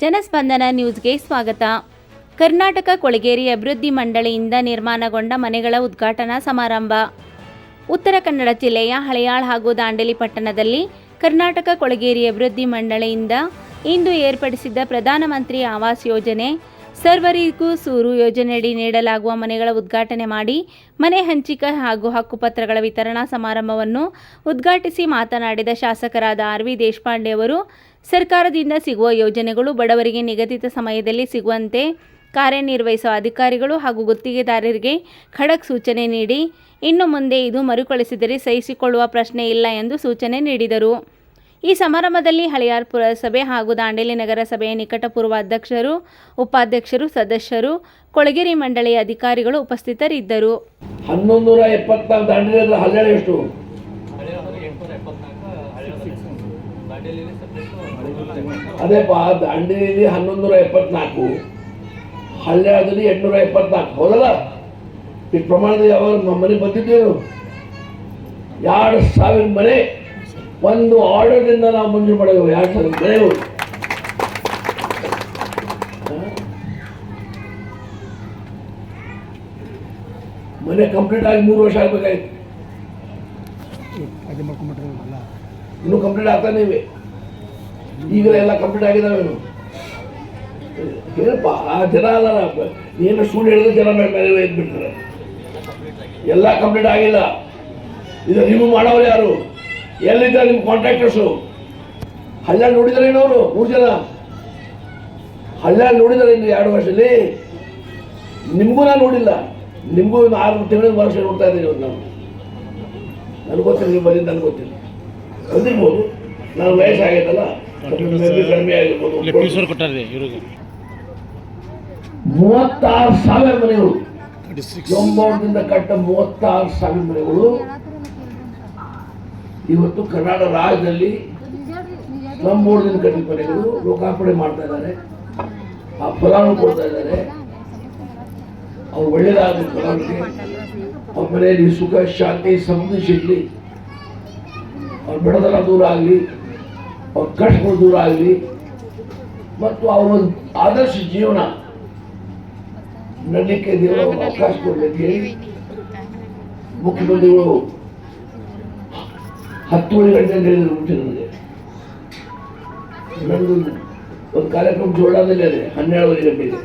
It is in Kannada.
ಜನಸ್ಪಂದನ ನ್ಯೂಸ್ಗೆ ಸ್ವಾಗತ. ಕರ್ನಾಟಕ ಕೊಳಗೇರಿ ಅಭಿವೃದ್ಧಿ ಮಂಡಳಿಯಿಂದ ನಿರ್ಮಾಣಗೊಂಡ ಮನೆಗಳ ಉದ್ಘಾಟನಾ ಸಮಾರಂಭ. ಉತ್ತರ ಕನ್ನಡ ಜಿಲ್ಲೆಯ ಹಳೆಯಾಳ್ ಹಾಗೂ ದಾಂಡೇಲಿ ಪಟ್ಟಣದಲ್ಲಿ ಕರ್ನಾಟಕ ಕೊಳಗೇರಿ ಅಭಿವೃದ್ಧಿ ಮಂಡಳಿಯಿಂದ ಇಂದು ಏರ್ಪಡಿಸಿದ್ದ ಪ್ರಧಾನಮಂತ್ರಿ ಆವಾಸ್ ಯೋಜನೆ ಸರ್ವರಿಗೂ ಸೂರು ಯೋಜನೆಯಡಿ ನೀಡಲಾಗುವ ಮನೆಗಳ ಉದ್ಘಾಟನೆ ಮಾಡಿ ಮನೆ ಹಂಚಿಕೆ ಹಾಗೂ ಹಕ್ಕುಪತ್ರಗಳ ವಿತರಣಾ ಸಮಾರಂಭವನ್ನು ಉದ್ಘಾಟಿಸಿ ಮಾತನಾಡಿದ ಶಾಸಕರಾದ ಆರ್ ವಿ ದೇಶಪಾಂಡೆ ಅವರು, ಸರ್ಕಾರದಿಂದ ಸಿಗುವ ಯೋಜನೆಗಳು ಬಡವರಿಗೆ ನಿಗದಿತ ಸಮಯದಲ್ಲಿ ಸಿಗುವಂತೆ ಕಾರ್ಯನಿರ್ವಹಿಸುವ ಅಧಿಕಾರಿಗಳು ಹಾಗೂ ಗುತ್ತಿಗೆದಾರರಿಗೆ ಖಡಕ್ ಸೂಚನೆ ನೀಡಿ, ಇನ್ನು ಮುಂದೆ ಇದು ಮರುಕಳಿಸಿದರೆ ಸಹಿಸಿಕೊಳ್ಳುವ ಪ್ರಶ್ನೆ ಇಲ್ಲ ಎಂದು ಸೂಚನೆ ನೀಡಿದರು. ಈ ಸಮಾರಂಭದಲ್ಲಿ ಹಳಿಯಾರ್ ಪುರಸಭೆ ಹಾಗೂ ದಾಂಡೇಲಿ ನಗರಸಭೆಯ ನಿಕಟಪೂರ್ವ ಅಧ್ಯಕ್ಷರು, ಉಪಾಧ್ಯಕ್ಷರು, ಸದಸ್ಯರು, ಕೊಳಗೇರಿ ಮಂಡಳಿಯ ಅಧಿಕಾರಿಗಳು ಉಪಸ್ಥಿತರಿದ್ದರು. ಎಂಟುನೂರ ಈ ಪ್ರಮಾಣದಲ್ಲಿ ಅವರು ನಮ್ಮ ಮನೆ ಬಂದಿದ್ದೇನು? ಎರಡು ಸಾವಿರ ಮನೆ ಒಂದು ಆರ್ಡರ್ನಿಂದ ನಾವು ಮಂಜೂರು ಮಾಡೋ ಯಾಕೆ ಸರ್ ಮನೆ ಕಂಪ್ಲೀಟ್ ಆಗಿ ಮೂರು ವರ್ಷ ಆಗ್ಬೇಕಾಯ್ತು. ಇನ್ನು ಕಂಪ್ಲೀಟ್ ಆಗ್ತಾನೆ ಇವೆ ಈಗಲೇ ಎಲ್ಲ ಕಂಪ್ಲೀಟ್ ಆಗಿದಾವೇನು ಏನಪ್ಪ ಆ ಜನ ಅಲ್ಲ ಏನು ಸುಳ್ಳು ಹೇಳಿದ್ರೆ ಜನ ಮೇಲೆ ಎದ್ಬಿಡ್ತಾರೆ. ಎಲ್ಲ ಕಂಪ್ಲೀಟ್ ಆಗಿಲ್ಲ. ಇದು ನೀವು ಮಾಡೋರು ಯಾರು? ಎಲ್ಲಿದ್ದಾರೆ ನಿಮ್ಮ ಕಾಂಟ್ರಾಕ್ಟರ್ಸು ಹಳ್ಳ ನೋಡಿದಾರೆ ಏನವರು ಮೂರು ಜನ. ಹಳ್ಳ ನೋಡಿದಾರೆ ಇನ್ನು ಎರಡು ವರ್ಷದಲ್ಲಿ ನಿಮಗೂ ನಾನು ನೋಡಿಲ್ಲ. ನಿಮಗೂ ಇನ್ನು ಆರು ತಿಂಗಳ ವರ್ಷ ನೋಡ್ತಾ ಇದ್ದೀನಿ ಇವತ್ತು ನಾವು ನನಗೆ ಗೊತ್ತಿಲ್ಲ ನೀವು ಬಂದಿದ್ದು ನನಗೆ ಗೊತ್ತಿಲ್ಲ. ಬಂದಿರ್ಬೋದು. ನಾನು ವಯಸ್ಸಾಗೈತಲ್ಲ ಕಡಿಮೆ ಆಗಿರ್ಬೋದು. ಮೂವತ್ತಾರು ಸಾವಿರ ಮನೆಗಳು. ಕಟ್ಟ ಮೂವತ್ತಾರು ಸಾವಿರ ಮನೆಗಳು. ಇವತ್ತು ಕರ್ನಾಟಕ ರಾಜ್ಯದಲ್ಲಿ ಬೋರ್ಡ್ದಿಂದ ಕಟ್ಟಿದ ಮನೆಗಳು ಲೋಕಾರ್ಪಣೆ ಮಾಡ್ತಾ ಇದ್ದಾರೆ. ಆ ಫಲಾನು ಕೊಡ್ತಾ ಇದ್ದಾರೆ. ಅವ್ರು ಒಳ್ಳೇದಾಗಲಿ ಫಲಾನಿಗೆ ಅವ್ರ ಮನೆಯಲ್ಲಿ ಸುಖ, ಶಾಂತಿ, ಸಮೃದ್ಧಿ ಸಿಗಲಿ. ಅವ್ರ ಬಡತನ ದೂರ ಆಗಲಿ. ಅವ್ರ ಕಷ್ಟಗಳು ದೂರ ಆಗಲಿ. ಮತ್ತು ಅವರ ಆದರ್ಶ ಜೀವನ ನಡಲಿಕ್ಕೆ ದೇವರು ಅವಕಾಶ ಕೊಡಲಿ ಹೇಳಿ ಮುಖ್ಯಮಂತ್ರಿಗಳು ಹತ್ತುವರೆ ಗಂಟೆ ಅಂತ ಮುಂಚೆ ನನಗೆ ಒಂದು ಕಾರ್ಯಕ್ರಮ ಜೋಳದಲ್ಲಿ ಅದೇ ಹನ್ನೆರಡುವರೆ ಗಂಟೆಗೆ